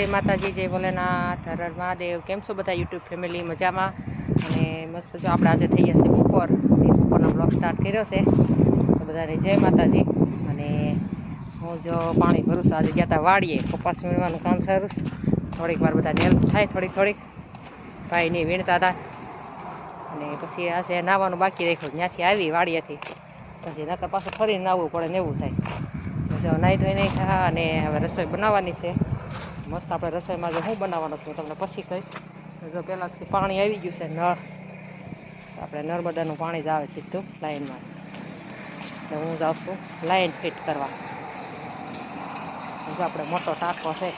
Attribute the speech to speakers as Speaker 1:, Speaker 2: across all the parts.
Speaker 1: જય માતાજી, જય ભોલેનાથ, હર મહાદેવ. કેમ છો બધા યુટ્યુબ ફેમિલી? મજામાં? અને મસ્ત જો આપણે આજે થઈ ગયા છે બપોર. એ બપોરનો બ્લોગ સ્ટાર્ટ કર્યો છે. તો બધાને જય માતાજી. અને હું જો પાણી ભરું છું. આજે ગયા હતા વાડીએ. કપાસ વીણવાનું કામ સારું છે. થોડીક વાર બધાને હેલ્પ થાય થોડીક થોડીક. ભાઈને વીણતા હતા. અને પછી આજે નાવાનું બાકી રાખ્યું. ત્યાંથી આવી વાડીએથી. પછી નકર પાછું ફરીને નાવવું પડે ને એવું થાય. જો નાહી ધોઈ નહીં ખા અને હવે રસોઈ બનાવવાની છે. મસ્ત આપણે રસોઈમાં જો હું બનાવવાનું છે તમને પછી કહીશ. જો પહેલાંથી પાણી આવી ગયું છે, નળ. આપણે નર્મદાનું પાણી જ આવે સીધું લાઈનમાં. એટલે હું જાઉં છું લાઈન ફિટ કરવા. જો આપણે મોટો ટાંકો છે,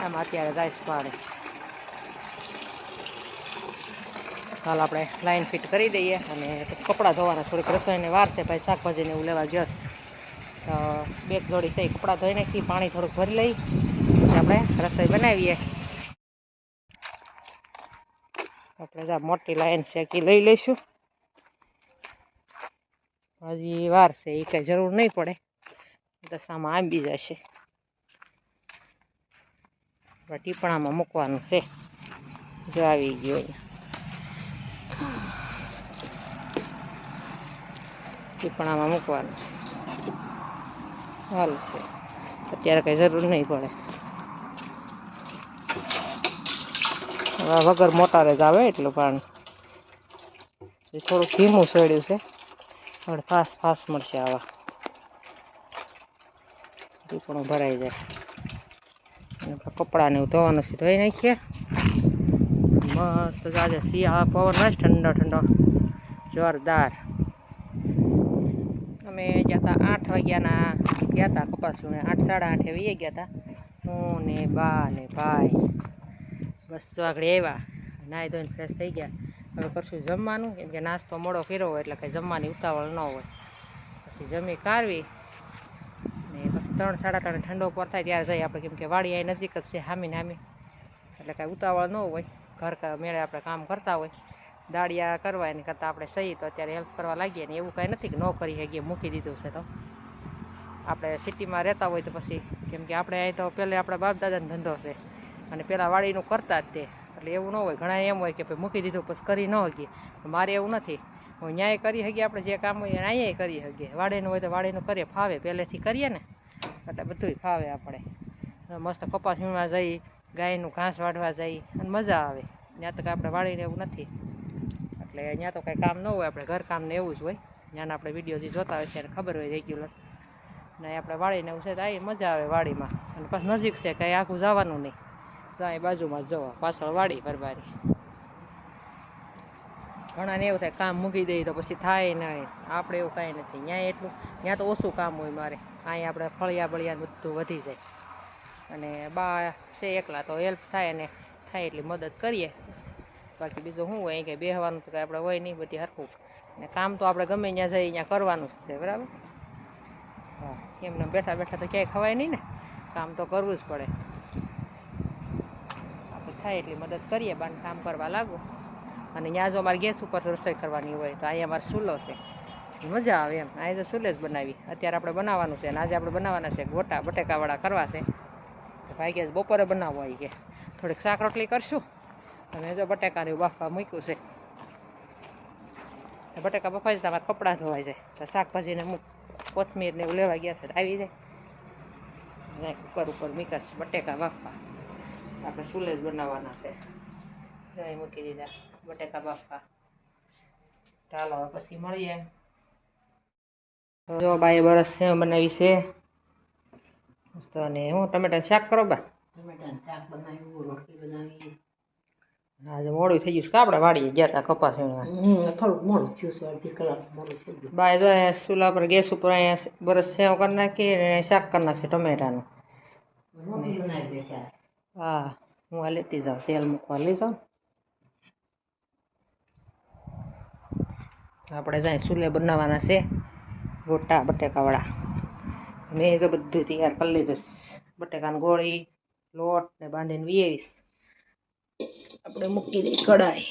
Speaker 1: એમાં અત્યારે જાય પાણી. હાલ આપણે લાઈન ફિટ કરી દઈએ અને કપડાં ધોવાના, થોડીક રસોઈને વાર છે, ભાઈ શાકભાજીને એવું લેવા ગયો છે. બે જોડી છે કપડાં ધોઈ નાખી, પાણી થોડુંક ભરી લઈ આપણે રસોઈ બનાવીએ. આપણે મોટી લાઈન શેકી લઈ લઈશું. હજી વાર છે એ કંઈ જરૂર નહીં પડે. દશામાં આંબી જશે. આપણે ટીપણામાં મૂકવાનું છે. જો આવી ગયો ટીપણામાં મૂકવાનું. હાલ છે. અત્યારે કઈ જરૂર નહીં પડે. વગર મોટારે જ આવે એટલું પાણી. એ થોડું ધીમું સડ્યું છે. હવે ફાસ ફાસ મળશે આવા. પણ ભરાઈ જાય. કપડાને એવું ધોવાનું છે, ધોઈ નાખીએ. મસ્ત આજે શિયાળા, પવન હોય ઠંડો ઠંડો. જોરદાર. અમે ગયા હતા આઠ વાગ્યાના ગયા હતા કપાસ આઠ, સાડા આઠે વીએ ગયા હતા હું ને બા ને ભાઈ. બસ તો આગળ આવ્યા. નાહી ધોઈને ફ્રેશ થઈ ગયા. હવે કરશું જમવાનું, કેમ કે નાસ્તો મોડો કર્યો હોય એટલે કંઈ જમવાની ઉતાવળ ન હોય. પછી જમી કાઢવી ને પછી ત્રણ, સાડા ત્રણ ઠંડો પર થાય ત્યારે જઈએ આપણે, કેમ કે વાડી અહીં નજીક જ છે, હામી હામી એટલે કાંઈ ઉતાવળ ન હોય. ઘર મેળે આપણે કામ કરતા હોય. દાળિયા કરવા એની કરતાં આપણે સહી તો અત્યારે હેલ્પ કરવા લાગીએ ને એવું કાંઈ નથી કે ન કરી શકીએ, મૂકી દીધું છે તો. આપણે સિટીમાં રહેતા હોય તો પછી, કેમ કે આપણે અહીં તો પહેલે આપણા બાપ દાદાનો ધંધો છે. અને પહેલાં વાડીનું કરતા જ તે. એટલે એવું ન હોય. ઘણા એમ હોય કે ભાઈ મૂકી દીધું, પછી કરી ન શકીએ. મારે એવું નથી. હું ન્યાય કરી શકીએ, આપણે જે કામ હોય એને અહીંયા કરી શકીએ. વાડીનું હોય તો વાડીનું કરીએ, ફાવે. પહેલેથી કરીએ ને. એટલે બધુંય ફાવે આપણે. મસ્ત કપાસ વીણવા જઈ, ગાયનું ઘાસ વાઢવા જઈ, અને મજા આવે. ત્યાં તો આપણે વાળીને એવું નથી. એટલે અહીંયા તો કાંઈ કામ ન હોય. આપણે ઘર કામ એવું જ હોય. ત્યાંના આપણે વીડિયો જે જોતા હોય છે એને ખબર હોય રેગ્યુલર ને આપણે વાળીને એવું છે તો આવી મજા આવે વાડીમાં અને પાછું નજીક છે, કંઈ આખું જવાનું નહીં. તો અહીં બાજુમાં જવા, પાછળ વાડી પરબારી ઘણાને એવું થાય, કામ મૂકી દઈએ તો પછી થાય નહીં. આપણે એવું કાંઈ નથી. ત્યાં એટલું ત્યાં તો ઓછું કામ હોય મારે. અહીં આપણે ફળિયા બળિયા બધું વધી જાય. અને બા છે એકલા તો હેલ્પ થાય ને થાય એટલી મદદ કરીએ. બાકી બીજું શું હોય, અહીં કંઈ બેસવાનું તો કાંઈ આપણે હોય નહીં, બધી હરખું. ને કામ તો આપણે ગમે ત્યાં જઈએ, ત્યાં કરવાનું જ છે, બરાબર? હા એમને બેઠા બેઠા તો ક્યાંય ખવાય નહીં ને. કામ તો કરવું જ પડે. આપણે થાય એટલી મદદ કરીએ, બાને કામ કરવા લાગો. અને ત્યાં જો અમારે ગેસ ઉપર રસોઈ કરવાની હોય, તો અહીંયા અમારે ચૂલો છે. મજા આવે એમ. અહીં તો ચૂલે જ બનાવી. અત્યારે આપણે બનાવવાનું છે અને આજે આપણે બનાવવાના છે ગોટા, બટેકાવાળા કરવા છે. ભાઈ કે બપોરે બનાવવો આવી કે. થોડીક શાક રોટલી કરશું. અને જો બટેકાને બાફવા મૂક્યું છે. બટેકા બફાઈ જતા કપડાં ધોવાય જાય શાકભાજીને અમુક કોથમીર ને એવું લેવા ગયા છે આવી જાય. કુકર ઉપર ઉપર બટેકા બાફવા. આપણે સુલેજ બનાવવાના છે. જઈ મૂકી દીધા, બટેકા બાફવા. ચાલો પછી મળીએ. જો બાએ બરસ સેવ બનાવી છે. મસ્ત અને હું ટમેટા શાક કરો બા.
Speaker 2: ટમેટાનું શાક બનાવ્યું, રોટલી બનાવી.
Speaker 1: આજે મોડું થઈ ગયું છે કે આપણે વાડીએ ગયા હતા કપાસ વીણવા.
Speaker 2: હમ થોડુંક મોડું થયું છે અડધી કલાક મોડું થઈ ગયું.
Speaker 1: બાય જો અહીંયા ચૂલા પર ગેસ ઉપર અહીંયા બરસ સેવ કરી નાખી અને શાક કરી નાખશે ટમેટાનું.
Speaker 2: રોટલી બનાવી બેસ્યા
Speaker 1: હા હું આ લેતી જાઉં તેલ મૂકવા લઈ જાઉં. આપણે જાય ચૂલે બનાવવાના છે ગોટા બટેકાવાળા. મેં જો બધું તૈયાર કરી લીધું છે. બટેકાની ગોળી લોટ ને બાંધીને વીએવીશ આપણે મૂકી દઈએ કડાઈ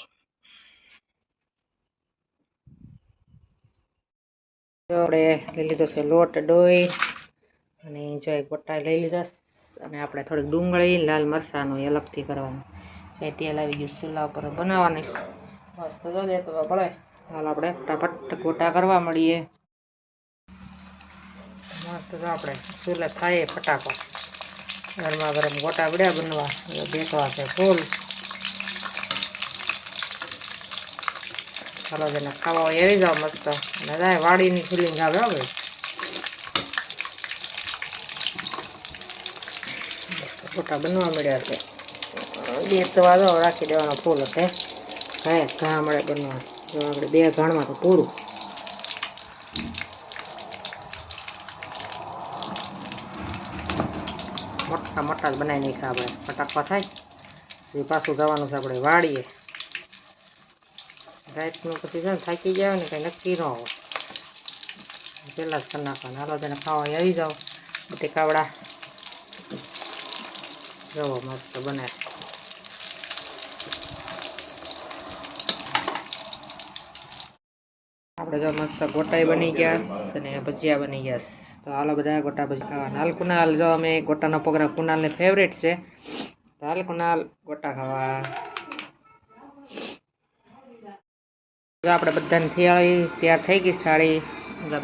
Speaker 1: આપણે લઈ લીધો છે લોટ ડોઈ અને જો એક બટા લઈ લીધા અને આપણે થોડીક ડુંગળી, લાલ મરચાંનું એ અલગથી કરવાનું. એ તેલ આવી ગયું ચૂલા ઉપર બનાવવાની. મસ્ત જો દેતો પડે હાલ આપણે ફટાફટ ગોટા કરવા મળીએ. મસ્ત તો આપણે ચૂલે ખાઈએ ફટાકો ગરમા ગરમ ગોટા પડ્યા બનવા એટલે બેસવા છે ફૂલ. ચાલો જેને ખાવા એવી જાવ મસ્ત. અને જાય વાડીની ફિલિંગ આવે હવે ફોટા બનવા મળ્યા છે. બે સવા દો રાખી દેવાનો ફૂલ હશે. હે, ઘા મળે બનવા. જો આપણે બે ઘાણમાં તો પૂરું. મોટા મોટા જ બનાવી નાખ્યા આપણે. ફટાકવા થાય. એ પાછું જવાનું છે આપણે વાડીએ. રાતનું પછી મસ્ત બને આપણે બની ગયા અને ભજીયા બની ગયા તો હાલો બધા ગોટા ભજીયા ખાવાના હાલ કુનાલ જો અમે ગોટાનો પ્રોગ્રામ કુનાલને ફેવરેટ છે તો હાલ કુનાલ ગોટા ખાવા આપણે બધાને થિયાળી તૈયાર થઈ ગઈ થાળી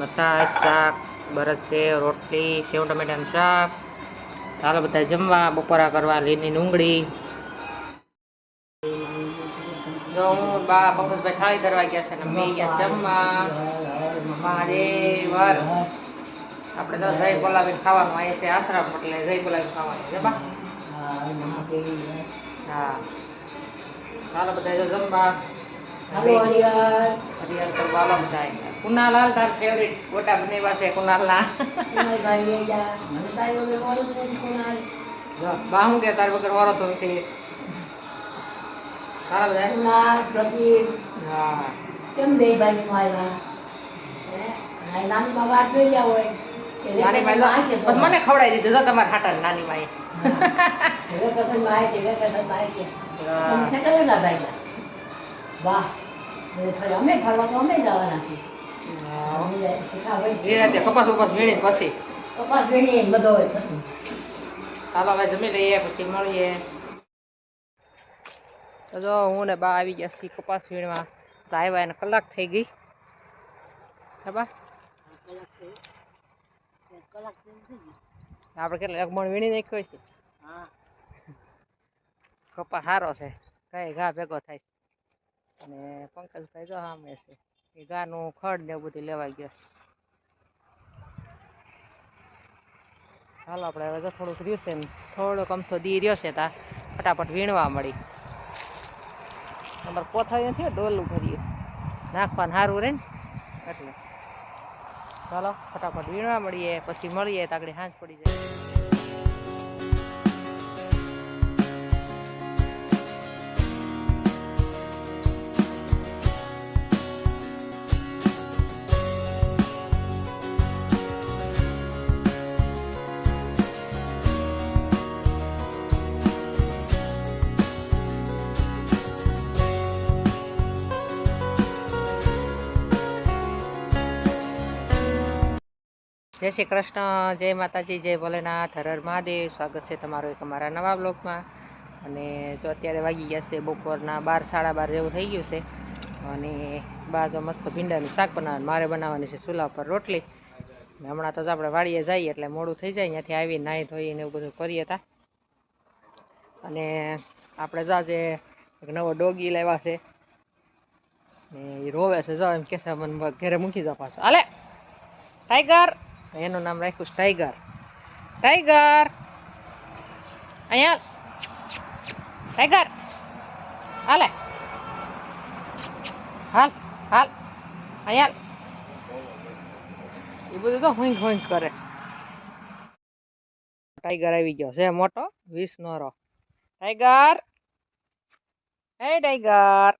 Speaker 1: મસાજ શાક બરત છે રોટલી સેવ ટમેટાનું શાક. ચાલો બધા જમવા બપોરા કરવા લીની ડુંગળી. જો હું બા પંકજભાઈ થાળી ધરવા ગયા છે ને મેં ગયા જમવા. મહાદેવ હર. આપણે તો જય બોલાવીને ખાવાનું આવે છે આશ્રમ એટલે જય બોલાવીને ખાવાનું છે બા? હા ચાલો બધા જો જમવા.
Speaker 2: હાલો હરિહર
Speaker 1: હરિહર તો આલમ થાય કુનાલાલ તાર ફેવરિટ ગોટા બનેવા છે કુનાલના
Speaker 2: ભાઈ લઈ જા મને સાહેબ હવે મોડું નથી કોનાલ
Speaker 1: જો બા હું કે તાર વગર વારો તો નથી. સારા બધા?
Speaker 2: કોનાલ પ્રદીપ.
Speaker 1: હા.
Speaker 2: કેમ બે ભાઈ હે? નાની માં વાત જોઈ ગયા હોય. કે
Speaker 1: નાની માઈ
Speaker 2: આવે છે
Speaker 1: તો. મને ખવડાવી દીધું જો તમારા હાટા નાની માઈ
Speaker 2: આવે છે વેકેશનમાં આવે છે. તમે સેટલ કેટલા ભાગ્યા વાહ. અમે ફરવા તો અમે જવાના છીએ.
Speaker 1: કપાસ ઉપાસ વીણી પછી?
Speaker 2: કપાસ વીણીએ બધો હોય પછી.
Speaker 1: ચાલો હવે જમી લઈએ પછી મળીએ. તો જો હું ને બા આવી ગયા છીએ કપાસ વીણવા. આવ્યા એને કલાક થઈ ગઈ. બા આપણે કેટલા અગમણ મણ વીણી નાખ્યો છે? કપાસ સારો છે. કઈ ઘા ભેગો થાય અને પંકજભાઈ તો સામે છે. એ ગાનું ખડ ને બધું લેવા ગયા. છે ચાલો આપણે હવે થોડુંક રહ્યું ને. થોડોક અમથો દી રહ્યો છે તા. ફટાફટ વીણવા મળી. અમારે કોથળી નથી ડોલું ભરીએ. નાખવાનું સારું રહે ને. એટલે. ચાલો ફટાફટ વીણવા મળીએ, પછી મળીએ તો આગળ સાંજ પડી જાય. જય શ્રી કૃષ્ણ, જય માતાજી, જય ભોલેનાથ, હર મહાદેવ. સ્વાગત છે તમારું એક અમારા નવા બ્લોગમાં અને જો અત્યારે વાગી ગયા છે બપોરના બાર, સાડા બાર જેવું થઈ ગયું છે. અને બાજુ મસ્ત ભીંડાનું શાક બનાવવાનું, મારે બનાવવાની છે ચૂલા ઉપર રોટલી. હમણાં તો આપણે વાડીએ જઈએ એટલે મોડું થઈ જાય, ત્યાંથી આવીને નાહી ધોઈને એવું બધું કરીએ તા. અને આપણે જો એક નવો ડોગી લેવા છે. એ રોવે છે, જો એમ કહેશે મને ઘરે મૂકી જવા પાછો. હાલે! ટાઈગર એનું નામ રાખ્યું છે ટાઈગર ટાઈગર અહીંયા ટાઈગર હાલે. હાલ હાલ. અહીંયા એ બધું તો હુંક હુંક કરે ટાઈગર આવી ગયો છે મોટો, વીસ નોરો ટાઈગર હે ટાઈગર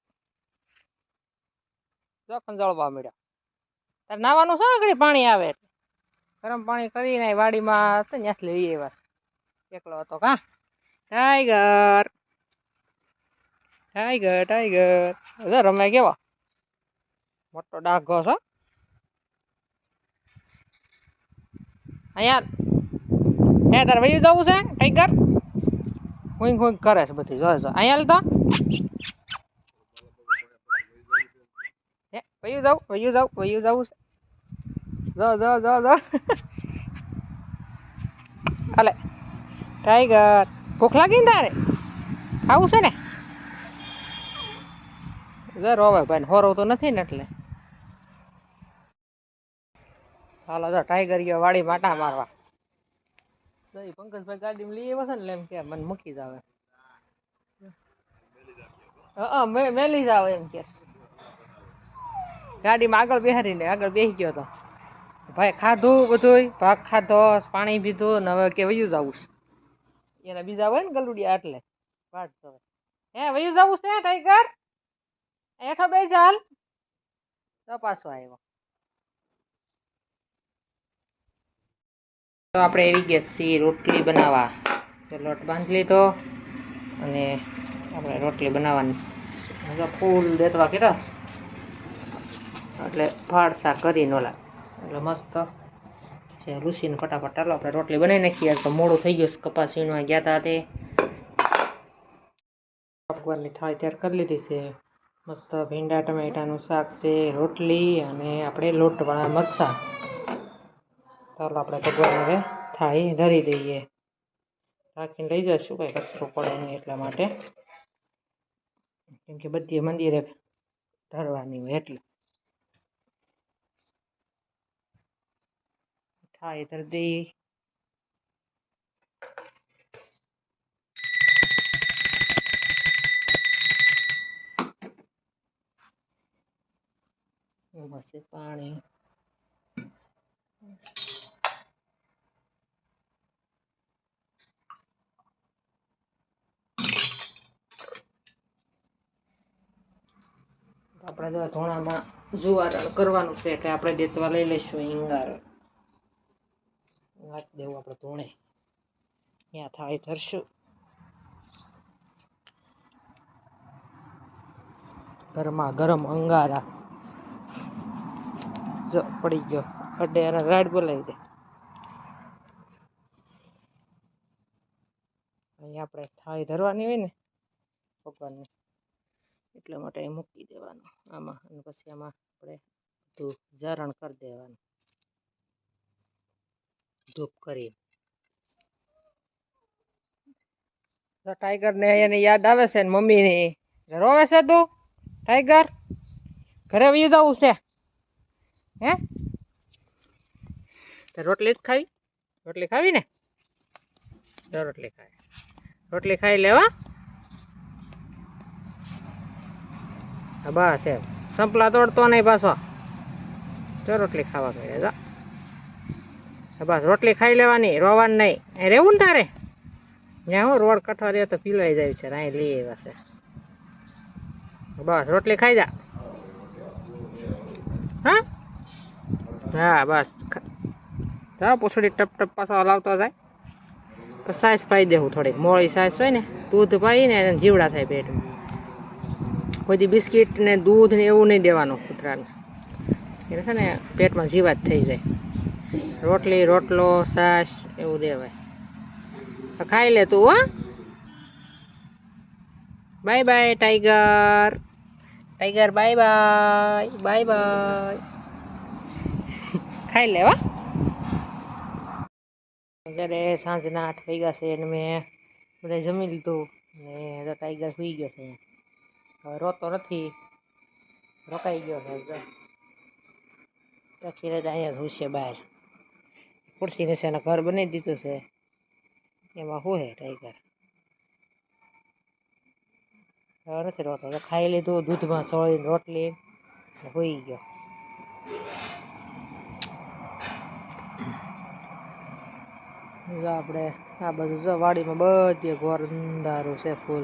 Speaker 1: જો જળવા મળ્યો. તારે નાવાનું છે આગળ પાણી આવે ગરમ પાણી કરીને વાડીમાં હતો ત્યાં લઈ આવ્યા એકલો હતો કા? ટાઈગર. Tiger tiger. જો રમે કેવો? મોટો ડાઘો છો. અહીંયા હે તારે વયું જવું છે, ટાઈગર? કોઈ કોઈ કરે છે બધી જો જો અહીંયા તો. હે, વયું જાવ વયું જાવ, વયું જવું છે. જો જો જો જો અલે ટાઈગર ભૂખ લાગી ને તારે? ખાવું છે ને? જો રોવે ભાઈ, હોરવ તો નથી ને એટલે. હાલો, જો ટાઈગર ગયો વાડી માટા મારવા. દઈ પંકજભાઈ ગાડીમાં લઈ આવ્યો છે ને એમ કે, મને મૂકી જાવે હા મેલી જાવ એમ કે. ગાડીમાં આગળ બેહારીને આગળ બેસી ગયો તો. ભાઈ ખાધું બધુંય ભાગ ખાધો, પાણી પીધું ને હવે કે વયું જવું છે. એને બીજા હોય ને ગલુડિયા એટલે વાટ તો હે, વયું જવું છે, ટાઈગર? હેઠો બે ચાલ તો પાછો આવ્યો તો આપણે એવી ગયા છીએ રોટલી બનાવવા. લોટ બાંધી લીધો અને આપણે રોટલી બનાવવાની ફૂલ દેતવા કીધા. એટલે ફાળસા કરીને ઓલા એટલે મસ્ત. છે લૂસીને ફટાફટ ચાલો, આપણે રોટલી બનાવી નાખીએ તો મોડું થઈ ગયું કપાસ વીણવા ગયા હતા તે. ભગવાનની થાળી તૈયાર કરી લીધી છે. મસ્ત ભીંડા, ટમેટાનું શાક છે, રોટલી અને આપણે લોટવાળા મરચાં. ચાલો, આપણે ભગવાન હવે થાળી ધરી દઈએ. રાખીને લઈ જશું, કંઈ કચરો પડે નહીં એટલા માટે. કેમ કે બધી મંદિરે ધરવાની હોય એટલે. દઈએ એમાં છે પાણી. આપણે જો ધોણામાં જુવારણ કરવાનું છે, એટલે આપણે દેતવા લઈ લઈશું હિંગાર નાખી દેવું આપણે ધોણે. ત્યાં થાળી ધરશું. ગરમા ગરમ અંગારા. પડી ગયો. અડે એને રાઈડ બોલાવી દે. અહીંયા આપણે થાળી ધરવાની હોય ને, ભગવાનની. એટલા માટે મૂકી દેવાનું. આમાં અને પછી આમાં આપણે બધું જારણ કરી દેવાનું. ધૂપ કરી. તો ટાઈગર ને એને યાદ આવે છે ને મમ્મીની રોવે છે તું ટાઈગર ઘરે વી જવું છે? હે? રોટલી જ ખાવી રોટલી ખાવી ને? રોટલી ખાય. રોટલી ખાઈ લેવા બસ એમ. સંપલા તોડતો નહીં પાછો. રોટલી ખાવા મળે જા. બસ રોટલી ખાઈ લેવાની, રોવાનું નહીં. રહેવું ને તારે? ત્યાં હું, રોડ કઠવા દે તો પીલાઈ જાય છે અહીં લઈ આવ્યા છે. બસ, રોટલી ખાઈ જા. હા? હા, બસ. હા પૂછડી ટપ ટપ પાછો હલાવતો જાય. તો સાઈઝ પાઈ દેવું થોડીક. મોળી સાઈઝ હોય ને, દૂધ પાઈ ને એને જીવડા થાય પેટમાં. કોઈ બિસ્કિટ ને દૂધ ને એવું નહીં દેવાનું કૂતરાને. એટલે છે ને, પેટમાં જીવાત થઈ જાય. રોટલી, રોટલો, છાશ એવું દેવાય ખાઈ લે તું, હો. Bye bye tiger tiger bye bye bye bye ખાઈ લે, હો. જ્યારે સાંજના આઠ વાગ્યા છે અને મેં બધા જમી લીધું ને તો ટાઈગર સુઈ ગયો છે. હવે રોતો નથી. રોકાઈ ગયો છે, જો. રજા અહીંયા જ છે બહાર. ખુરશી નીચે એના ઘર બનાવી દીધું છે. એમાં શું છે ટાઈગર નથી રોતો ખાઈ લીધું, દૂધમાં સોળીને રોટલી હોઈ ગયો. આપણે આ બધું જો વાડીમાં બધે ઘોર અંધારું છે, ફૂલ.